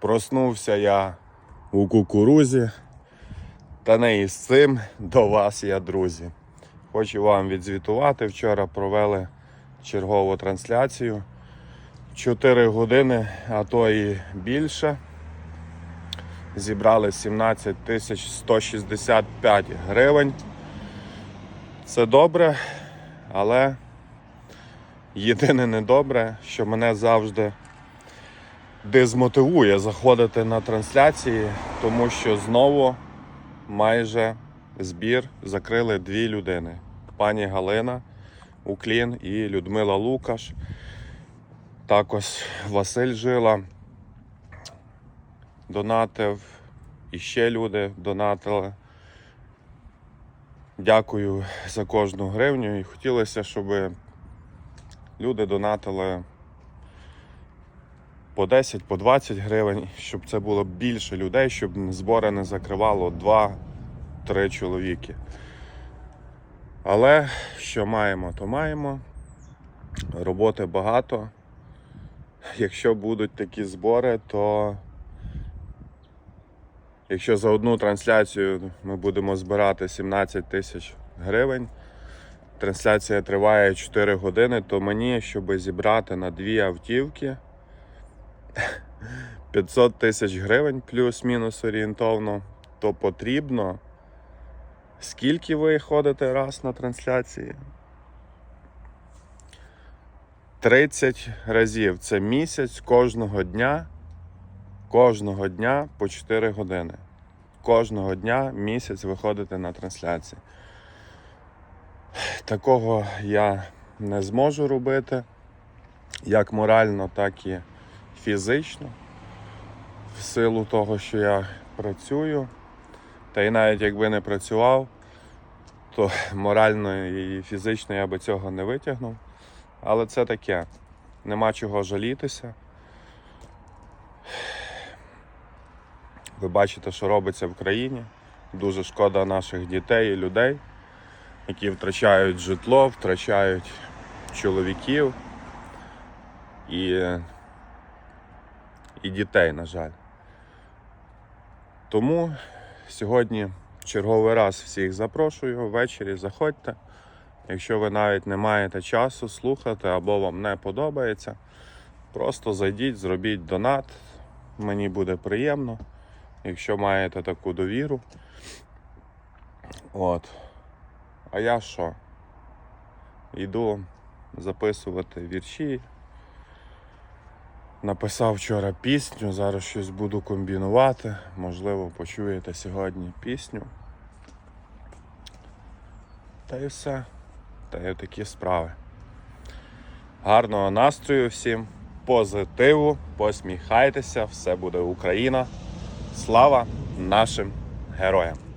Проснувся я у кукурузі, та не із цим до вас я, друзі. Хочу вам відзвітувати. Вчора провели чергову трансляцію. 4 години, а то і більше. Зібрали 17 тисяч 165 гривень. Це добре, але єдине недобре, що мене завжди дезмотивує заходити на трансляції, тому що знову майже збір закрили дві людини: пані Галина Уклін і Людмила Лукаш. Також Василь Жила донатив, і ще люди донатили. Дякую за кожну гривню і хотілося, щоб люди донатили по 10, по 20 гривень, щоб це було більше людей, щоб збори не закривало 2-3 чоловіки. Але що маємо, то маємо. Роботи багато. Якщо будуть такі збори, то якщо за одну трансляцію ми будемо збирати 17 тисяч гривень, трансляція триває 4 години, то мені, щоб зібрати на дві автівки 500 тисяч гривень плюс-мінус орієнтовно, то потрібно. Скільки ви ходите раз на трансляції? 30 разів. Це місяць кожного дня. Кожного дня по 4 години. Кожного дня місяць виходити на трансляції. Такого я не зможу робити, як морально, так і фізично. В силу того, що я працюю. Та й навіть якби не працював, то морально і фізично я би цього не витягнув. Але це таке. Нема чого жалітися. Ви бачите, що робиться в країні. Дуже шкода наших дітей і людей, які втрачають житло, втрачають чоловіків і, і дітей, на жаль. Тому сьогодні черговий раз всіх запрошую ввечері, заходьте. Якщо ви навіть не маєте часу слухати або вам не подобається, просто зайдіть, зробіть донат. Мені буде приємно, якщо маєте таку довіру. От. А я що? Йду записувати вірші. Написав вчора пісню, зараз щось буду комбінувати. Можливо, почуєте сьогодні пісню. Та і все. Та й такі справи. Гарного настрою всім, позитиву, посміхайтеся, все буде Україна. Слава нашим героям!